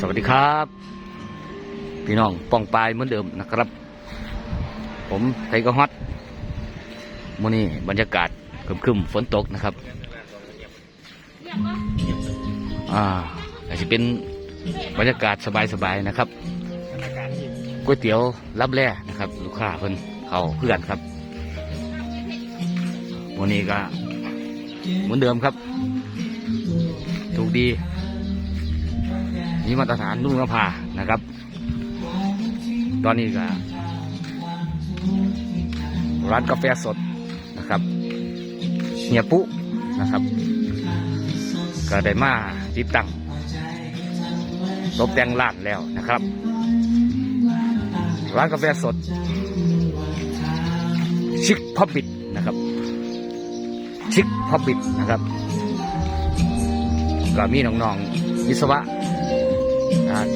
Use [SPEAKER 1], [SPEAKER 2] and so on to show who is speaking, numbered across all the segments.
[SPEAKER 1] สวัสดีครับ พี่น้องป้องปลายเหมือนเดิมนะครับ ผมไทยกระฮอตมื่อนี้บรรยากาศครึมๆฝนตกนะครับอ่าอาจจะเป็นบรรยากาศสบายๆนะครับก๋วยเตี๋ยวรับแร่นะครับ ลูกค้าเพิ่นเขาเพื่อนครับวันนี้ก็เหมือนเดิมครับ ถูกดี มีมาตรฐานนุ่งกระพานะครับ ตอนนี้ก็ร้านกาแฟสดนะครับเฮียปุ๊นะครับ ก็ได้มาติดตั้งตกแต่งร้านแล้วนะครับ ร้านกาแฟสด ชิคพับบิดนะครับ ชิคพับบิดนะครับ ก็มีน้องๆวิศวะ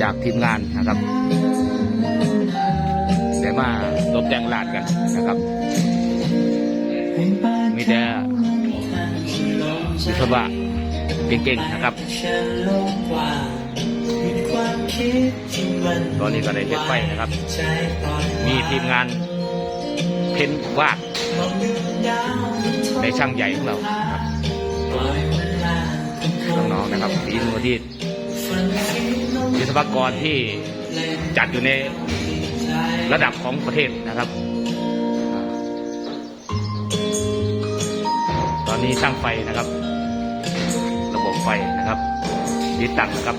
[SPEAKER 1] จากทีมงานนะครับได้มาตกแต่งร้านกันนะครับ มีแต่วิศวะเก่งๆนะครับตอนนี้ก็ได้เฮ็ดไฟนะครับ มีทีมงานเพ้นวาดในช่างใหญ่ของเรานะครับน้องๆนะครับฝีมือที่ วิศวกรที่จัดอยู่ในระดับของประเทศนะครับ ตอนนี้ช่างไฟนะครับ ระบบไฟนะครับติดตั้งนะครับ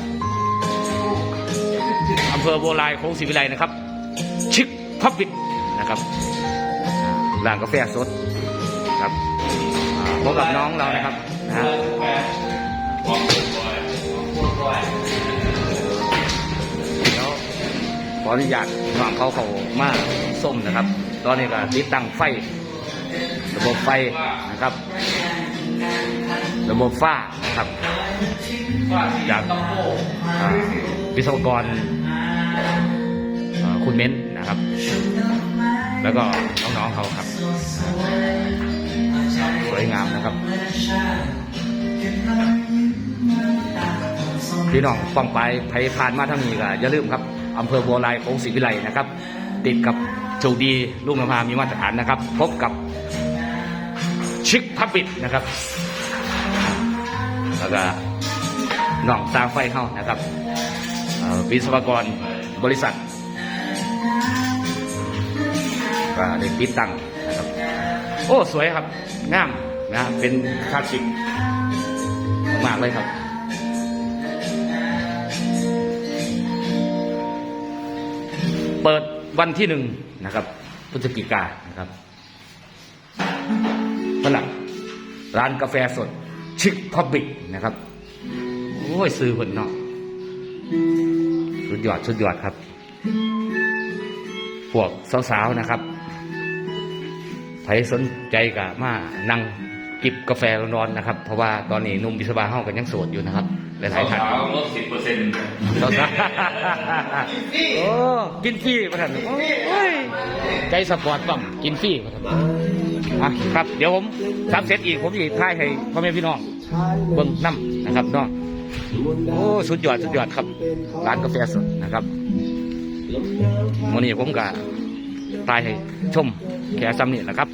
[SPEAKER 1] อำเภอโบวลายโค้งศรีวิไลนะครับ ชิคพับบิดนะครับร้านกาแฟสดครับพบกับน้องเรานะครับนะ ออนุญาตน้องเขาเขามาส้มนะครับ ตอนนี้ก็ติดตั้งไฟ ระบบไฟนะครับ ระบบฝ้านะครับจากอ่าวิศวกรคุณเม้นนะครับ แล้วก็น้องๆเขาครับ สวยงามนะครับพี่น้องป้องไปไผผ่านมาทางนี้ก็อย่าลืมครับ อำเภอบัวลายโค้งศรีวิไลนะครับ ติดกับโชคดีลูกนภามีมาตรฐานนะครับ พบกับชิคพับบิดนะครับแล้วก็น้องตาไฟเข้านะครับวิศวกรบริษัทก็ได้ติดตั้งนะครับ โอ้ สวยครับงามนะเป็นคลาสสิกมากเลยครับ เปิดวันที่หนึ่งนะครับพฤศจิกานะครับฝรั่งร้านกาแฟสด ชิคพับบิกนะครับ โอ้ย ซื้อคนเนาะสุดยอดสุดยอดครับ พวกสาวๆนะครับใครสนใจก็มานั่งจิบกาแฟร้อนๆนะครับ เพราะว่าตอนนี้นุ่มบิสบาเฮากันยังโสดอยู่นะครับ หลายๆท่าน
[SPEAKER 2] สาวๆลดสิบเปอร์เซ็นต์
[SPEAKER 1] สาวๆโอ้กินฟรีประท่านโอ้ยใจสปอร์ตบ้างกินฟรีประท่านอะครับ เดี๋ยวผมทำเสร็จอีกผมอีกท้ายให้พ่อแม่พี่น้องเบิ่งน้ำนะครับเนาะโอ้สุดยอดสุดยอดครับ ร้านกาแฟสดนะครับวันนี้ผมก็ตายให้ชมแค่ซ้ำนี่แหละครับ